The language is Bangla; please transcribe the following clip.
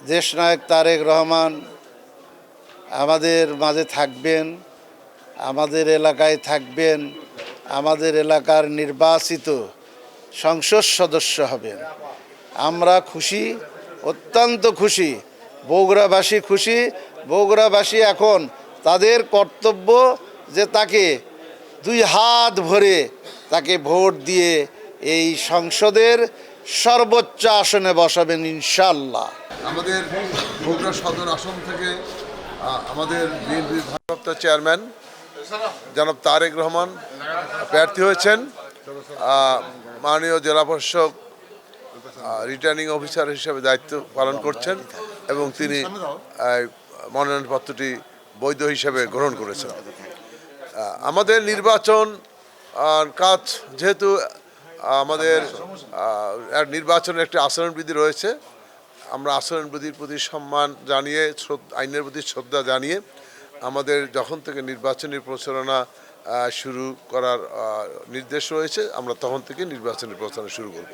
দেশনায়ক তারেক রহমান আমাদের মাঝে থাকবেন, আমাদের এলাকায় থাকবেন, আমাদের এলাকার নির্বাচিত সংসদ সদস্য হবেন। আমরা খুশি, অত্যন্ত খুশি, বগুড়াবাসী খুশি। বগুড়াবাসী এখন তাদের কর্তব্য যে তাকে দুই হাত ভরে তাকে ভোট দিয়ে এই সংসদের সর্বোচ্চ আসনে বসাবেন ইনশাল্লাহ আমাদের বগুড়া সদর আসন থেকে আমাদের বিএনপির ভারপ্রাপ্ত চেয়ারম্যান, জনাব তারেক রহমান প্রার্থী হয়েছেন। মাননীয় জেলা প্রশাসক রিটার্নিং অফিসার হিসেবে দায়িত্ব পালন করছেন এবং তিনি মনোনয়নপত্রটি বৈধ হিসেবে গ্রহণ করেছেন। আমাদের নির্বাচন কাজ যেহেতু আমাদের নির্বাচনের একটি আচরণবিধি রয়েছে। আমরা আচরণবিধির প্রতি সম্মান জানিয়ে আইনের প্রতি শ্রদ্ধা জানিয়ে আমাদের যখন থেকে নির্বাচনী প্রচারণা শুরু করার নির্দেশ রয়েছে, আমরা তখন থেকে নির্বাচনী প্রচারণা শুরু করব।